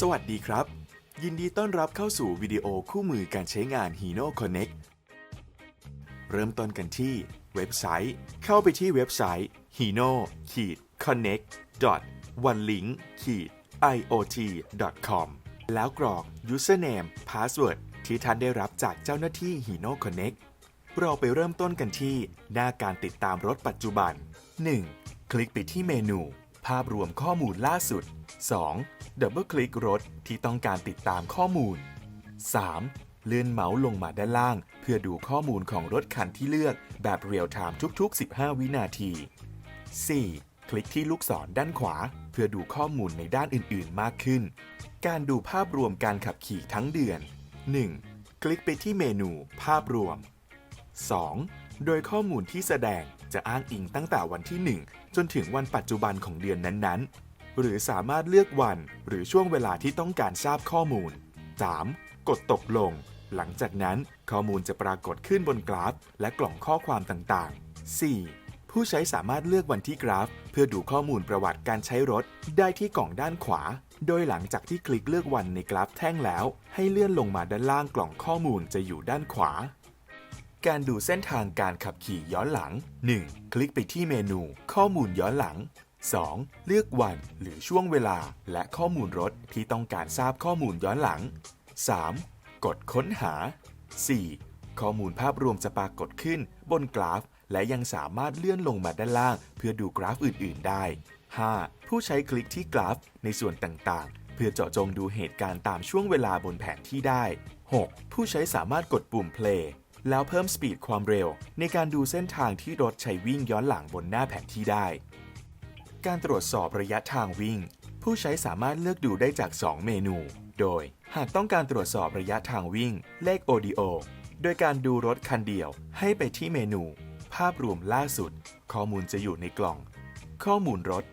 สวัสดีครับ ยินดีต้อนรับเข้าสู่วิดีโอคู่มือการใช้งาน Hino Connect เริ่มต้นกันที่เว็บไซต์ เข้าไปที่เว็บไซต์ hino connect one link iot com แล้วกรอก username password ที่ท่านได้รับจากเจ้าหน้าที่ Hino Connect เราไปเริ่มต้นกันที่ หน้าการติดตามรถปัจจุบัน 1. คลิกไปที่เมนู ภาพรวมข้อมูลล่าสุด 2. ดับเบิลคลิกรถที่ต้องการติดตามข้อมูล 3. เลื่อนเมาส์ลงมาด้านล่าง เพื่อดูข้อมูลของรถคันที่เลือกแบบเรียลไทม์ทุกๆ 15 วินาที 4. คลิกที่ลูกศรด้านขวา เพื่อดูข้อมูลในด้านอื่นๆมากขึ้น การดูภาพรวมการขับขี่ทั้งเดือน 1. คลิกไปที่เมนู ภาพรวม 2. โดยข้อมูลที่แสดงจะอ้างอิงตั้งแต่วันที่ 1 จนถึงวันปัจจุบันของเดือนนั้นๆ หรือสามารถเลือกวันหรือช่วงเวลาที่ต้องการทราบข้อมูล 3. กดตกลง หลังจากนั้นข้อมูลจะปรากฏขึ้นบนกราฟ และกล่องข้อความต่างๆ 4. ผู้ใช้สามารถเลือกวันที่กราฟ เพื่อดูข้อมูลประวัติการใช้รถ ได้ที่กล่องด้านขวา โดยหลังจากที่คลิกเลือกวันในกราฟแท่งแล้ว ให้เลื่อนลงมาด้านล่างกล่องข้อมูลจะอยู่ด้านขวา การดูเส้นทางการขับขี่ย้อนหลัง 1. คลิกไปที่เมนู ข้อมูลย้อนหลัง 2. เลือกวันหรือช่วงเวลาและข้อมูลรถที่ต้องการทราบข้อมูลย้อนหลัง 3. กดค้นหา 4. ข้อมูลภาพรวมจะปรากฏขึ้นบนกราฟ และยังสามารถเลื่อนลงมาด้านล่าง เพื่อดูกราฟอื่น ๆ ได้ 5. ผู้ใช้คลิกที่กราฟในส่วนต่าง ๆ เพื่อเจาะจงดูเหตุการณ์ตามช่วงเวลาบนแผนที่ได้ 6. ผู้ใช้สามารถกดปุ่ม play แล้วเพิ่มสปีดความเร็ว ในการดูเส้นทางที่รถใช้วิ่งย้อนหลังบนหน้าแผนที่ได้ การตรวจสอบระยะทางวิ่ง ผู้ใช้สามารถเลือกดูได้จาก 2 เมนู โดย หากต้องการตรวจสอบระยะทางวิ่ง เลข ODO โดยการดูรถคันเดียวให้ไปที่เมนู ภาพรวมล่าสุด ข้อมูลจะอยู่ในกล่อง ข้อมูลรถ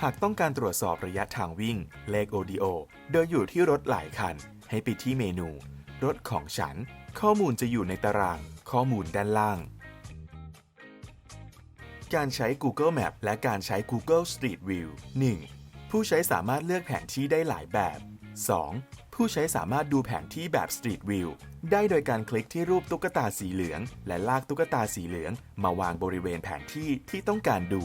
หากต้องการตรวจสอบระยะทางวิ่ง เลข ODO โดยอยู่ที่รถหลายคัน ให้ไปที่เมนู รถของฉัน ข้อมูลจะอยู่ในตาราง ข้อมูลด้านล่าง การใช้ Google Map และการใช้ Google Street View 1. ผู้ใช้สามารถเลือกแผนที่ได้หลายแบบ 2. ผู้ใช้สามารถดูแผนที่แบบ Street View ได้โดยการคลิกที่รูปตุ๊กตาสีเหลือง และลากตุ๊กตาสีเหลือง มาวางบริเวณแผนที่ที่ต้องการดู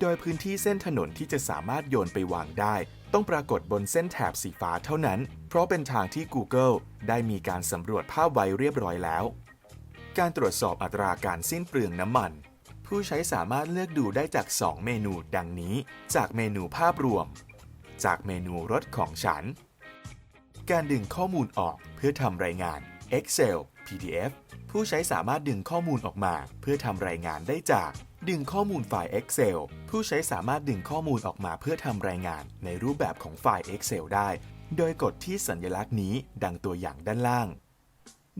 โดยพื้นที่เส้นถนนที่จะสามารถโยนไปวางได้ ต้องปรากฏบนเส้นแถบสีฟ้าเท่านั้น เพราะเป็นทางที่ Google ได้มีการสำรวจภาพไว้เรียบร้อยแล้ว การตรวจสอบอัตราการสิ้นเปลืองน้ำมัน ผู้ใช้สามารถเลือกดูได้จาก 2 เมนูดังนี้ จากเมนูภาพรวม จากเมนูรถของฉัน การดึงข้อมูลออกเพื่อทำรายงาน Excel PDF ผู้ใช้สามารถดึงข้อมูลออกมา เพื่อทำรายงานได้จาก ดึงข้อมูลไฟล์ Excel ผู้ใช้สามารถดึงข้อมูลออกมาเพื่อทำรายงานในรูปแบบของไฟล์ Excel ได้ โดยกดที่สัญลักษณ์นี้ดังตัวอย่างด้านล่าง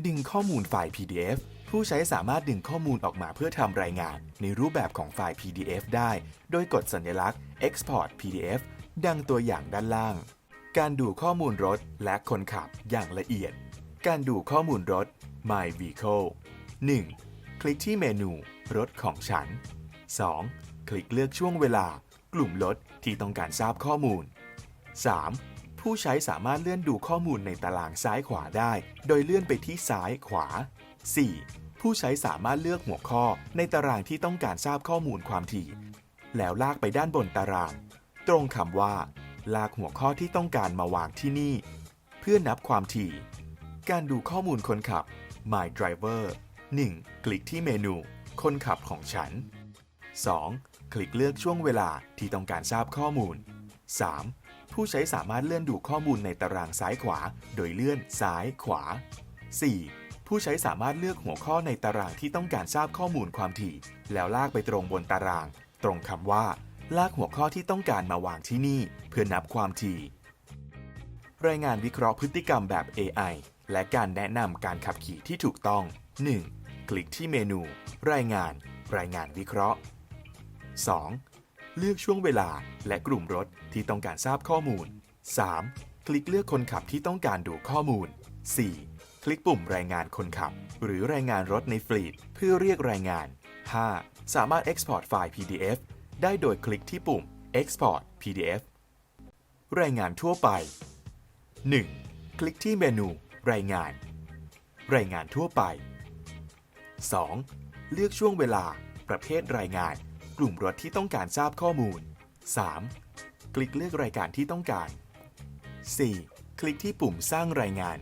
ดึงข้อมูลไฟล์ PDF ผู้ใช้สามารถดึงข้อมูลออกมาเพื่อทำรายงาน ในรูปแบบของไฟล์ PDF ได้ โดยกดสัญลักษณ์ Export PDF ดังตัวอย่างด้านล่าง การดูข้อมูลรถและคนขับอย่างละเอียด การดูข้อมูลรถ My Vehicle 1. คลิกที่เมนูรถของฉัน 2. คลิกเลือกช่วงเวลา กลุ่มรถที่ต้องการทราบข้อมูล 3. ผู้ใช้สามารถเลื่อนดูข้อมูลในตารางซ้ายขวาได้ โดยเลื่อนไปที่ซ้ายขวา 4. ผู้ใช้สามารถเลือกหัวข้อในตารางที่ต้องการทราบข้อมูลความถี่ แล้วลากไปด้านบนตาราง ตรงคำว่า ลากหัวข้อที่ต้องการมาวางที่นี่ เพื่อนับความถี่ การดูข้อมูลคนขับ My Driver 1. คลิกที่เมนู คนขับของฉัน 2. คลิกเลือกช่วงเวลาที่ต้องการทราบข้อมูล 3. ผู้ใช้สามารถเลื่อนดูข้อมูลในตารางซ้ายขวา โดยเลื่อนซ้ายขวา 4. ผู้ใช้สามารถเลือกหัวข้อในตารางที่ต้องการทราบข้อมูลความถี่ แล้วลากไปตรงบนตาราง ตรงคำว่า ลากหัวข้อที่ต้องการมาวางที่นี่ เพื่อนับความถี่ รายงานวิเคราะห์พฤติกรรมแบบ AI และการแนะนำการขับขี่ที่ถูกต้อง 1. คลิกที่เมนู รายงาน รายงานวิเคราะห์ 2. เลือกช่วงเวลาและกลุ่มรถที่ต้องการทราบข้อมูล 3. คลิกเลือกคนขับที่ต้องการดูข้อมูล 4. คลิกปุ่มรายงานคนขับ หรือรายงานรถในฟลีดเพื่อเรียกรายงาน 5. สามารถ Export ไฟล์ PDF ได้โดยคลิกที่ปุ่ม Export PDF รายงานทั่วไป 1. คลิกที่เมนู รายงาน รายงานทั่วไป 2. เลือกช่วงเวลา ประเภทรายงาน กลุ่มรถที่ต้องการทราบข้อมูล 3. คลิกเลือกรายการที่ต้องการ 4. คลิกที่ปุ่มสร้างรายงาน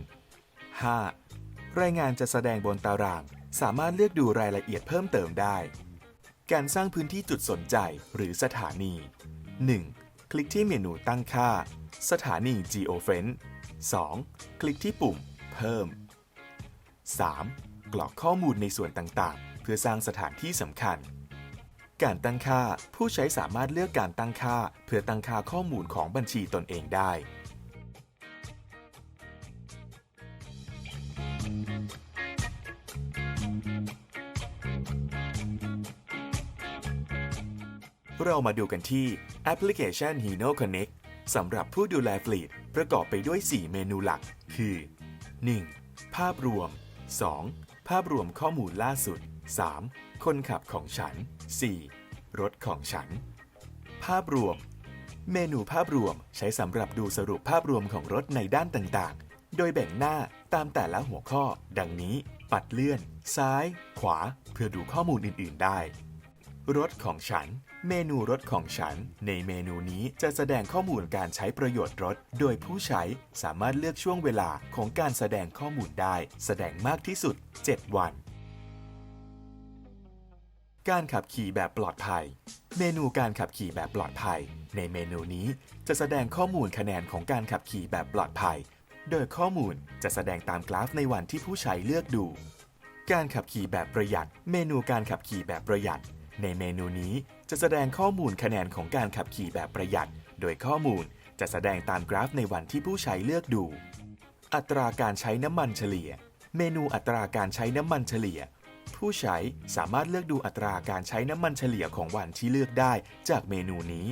5. รายงานจะแสดงบนตาราง สามารถเลือกดูรายละเอียดเพิ่มเติมได้ การสร้างพื้นที่จุดสนใจหรือสถานี 1. คลิกที่เมนูตั้งค่า สถานี Geofence 2. คลิกที่ปุ่ม เพิ่ม 3. กรอกข้อมูลในส่วนต่างๆ เพื่อสร้างสถานที่สำคัญ การตั้งค่าผู้ใช้สามารถเลือกการตั้งค่า เพื่อตั้งค่าข้อมูลของบัญชีตนเองได้ เรามาดูกันที่แอปพลิเคชัน Hino Connect สำหรับผู้ดูแลฟลีดประกอบไปด้วย 4 เมนูหลัก คือ 1. ภาพรวม 2. ภาพรวมข้อมูลล่าสุด 3. คนขับของฉัน 4. รถของฉัน ภาพรวม เมนูภาพรวมใช้สำหรับดูสรุปภาพรวมของรถในด้านต่างๆ โดยแบ่งหน้าตามแต่ละหัวข้อ ดังนี้ ปัดเลื่อน ซ้าย ขวา เพื่อดูข้อมูลอื่น ๆ ได้ รถของฉัน เมนูรถของฉัน ในเมนูนี้จะแสดงข้อมูลการใช้ประโยชน์รถ โดยผู้ใช้สามารถเลือกช่วงเวลาของการแสดงข้อมูลได้ แสดงมากที่สุด 7 วัน การขับขี่แบบปลอดภัย เมนูการขับขี่แบบปลอดภัย ในเมนูนี้จะแสดงข้อมูลคะแนนของการขับขี่แบบปลอดภัย โดยข้อมูลจะแสดงตามกราฟในวันที่ผู้ใช้เลือกดูการขับขี่แบบประหยัด เมนูการขับขี่แบบประหยัด ในเมนูนี้จะแสดงข้อมูลคะแนนของการขับขี่แบบประหยัด โดยข้อมูลจะแสดงตามกราฟในวันที่ผู้ใช้เลือกดู อัตราการใช้น้ำมันเฉลี่ย เมนูอัตราการใช้น้ำมันเฉลี่ย ผู้ใช้สามารถเลือกดูอัตราการใช้น้ำมันเฉลี่ยของวันที่เลือกได้จากเมนูนี้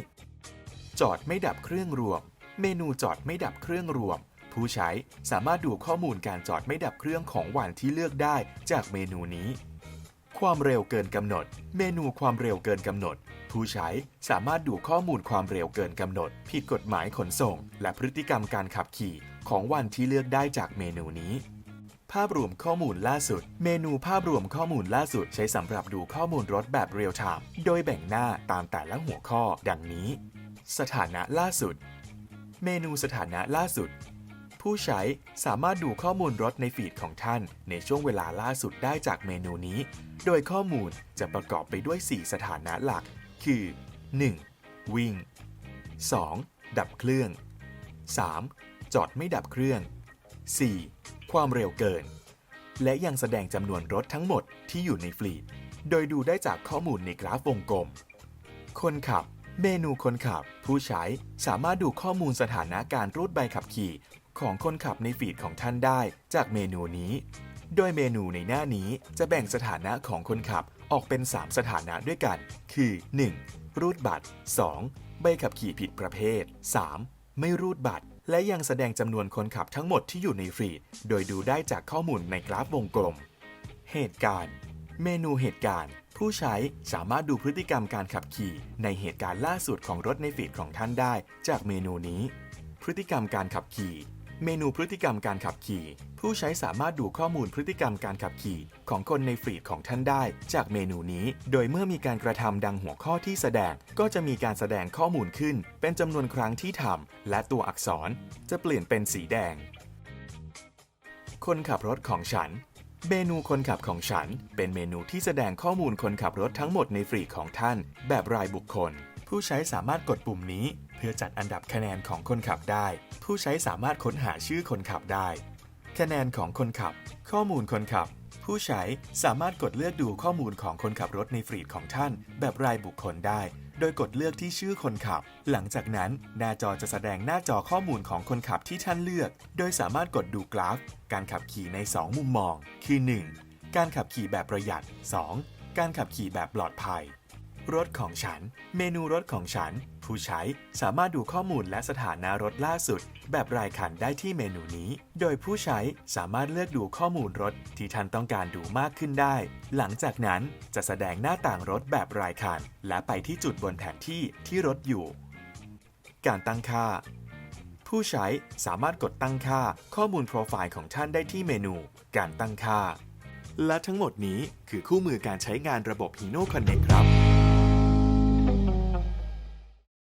จอดไม่ดับเครื่องรวม เมนูจอดไม่ดับเครื่องรวม ผู้ใช้สามารถดูข้อมูลการจอดไม่ดับเครื่องของวันที่เลือกได้จากเมนูนี้ ความเร็วเกินกำหนด เมนูความเร็วเกินกำหนด ผู้ใช้สามารถดูข้อมูลความเร็วเกินกำหนด ผิดกฎหมายขนส่ง และพฤติกรรมการขับขี่ของวันที่เลือกได้จากเมนูนี้ ภาพรวมข้อมูลล่าสุด เมนูภาพรวมข้อมูลล่าสุดใช้สำหรับดูข้อมูลรถแบบเรียลไทม์โดยแบ่งหน้าตามแต่ละหัวข้อ ดังนี้ สถานะล่าสุด เมนูสถานะล่าสุดผู้ใช้สามารถดูข้อมูลรถในฟีดของท่าน ในช่วงเวลาล่าสุดได้จากเมนูนี้ โดยข้อมูลจะประกอบไปด้วย 4 สถานะหลัก คือ 1. วิ่ง 2. ดับเครื่อง 3. จอดไม่ดับเครื่อง 4. ความเร็วเกิน และยังแสดงจำนวนรถทั้งหมดที่อยู่ในฟลีด โดยดูได้จากข้อมูลในกราฟวงกลม คนขับ เมนูคนขับ ผู้ใช้สามารถดูข้อมูลสถานะการรูดใบขับขี่ ของคนขับในฟีดของท่านได้จากเมนูนี้ โดยเมนูในหน้านี้จะแบ่งสถานะของคนขับออกเป็น 3 สถานะด้วยกัน คือ 1. รูดบัตร 2. ใบขับขี่ผิดประเภท 3. ไม่รูดบัตร และยังแสดงจำนวนคนขับทั้งหมดที่อยู่ในฟรีด โดยดูได้จากข้อมูลในกราฟวงกลม เหตุการณ์ เมนูเหตุการณ์ ผู้ใช้สามารถดูพฤติกรรมการขับขี่ ในเหตุการณ์ล่าสุดของรถในฟีดของท่านได้ จากเมนูนี้ พฤติกรรมการขับขี่ เมนูพฤติกรรมการขับขี่ ผู้ใช้สามารถดูข้อมูลพฤติกรรมการขับขี่ ของคนในฟีดของท่านได้ จากเมนูนี้ โดยเมื่อมีการกระทำดังหัวข้อที่แสดง ก็จะมีการแสดงข้อมูลขึ้น เป็นจำนวนครั้งที่ทำและตัวอักษร จะเปลี่ยนเป็นสีแดง คนขับรถของฉัน เมนูคนขับของฉัน เป็นเมนูที่แสดงข้อมูลคนขับรถทั้งหมดในฟรีดของท่าน แบบรายบุคคล ผู้ใช้สามารถกดปุ่มนี้ เพื่อจัดอันดับคะแนนของคนขับได้ ผู้ใช้สามารถค้นหาชื่อคนขับได้ คะแนนของคนขับ ข้อมูลคนขับ ผู้ใช้สามารถกดเลือกดูข้อมูลของคนขับรถในฟรีดของท่าน แบบรายบุคคลได้ โดยกดเลือกที่ชื่อคนขับ หลังจากนั้น หน้าจอจะแสดงหน้าจอข้อมูลของคนขับที่ท่านเลือก โดยสามารถกดดูกราฟ การขับขี่ใน 2 มุมมอง คือ 1. การขับขี่แบบประหยัด 2. การขับขี่แบบปลอดภัย รถของฉัน เมนูรถของฉัน ผู้ใช้สามารถดูข้อมูลและสถานะรถล่าสุด แบบรายคันได้ที่เมนูนี้ โดยผู้ใช้สามารถเลือกดูข้อมูลรถที่ท่านต้องการดูมากขึ้นได้ หลังจากนั้นจะแสดงหน้าต่างรถแบบรายคัน และไปที่จุดบนแผนที่ที่รถอยู่ การตั้งค่า ผู้ใช้สามารถกดตั้งค่าข้อมูลโปรไฟล์ของท่านได้ที่เมนู การตั้งค่าและทั้งหมดนี้คือคู่มือการใช้งานระบบ Hino Connect ครับ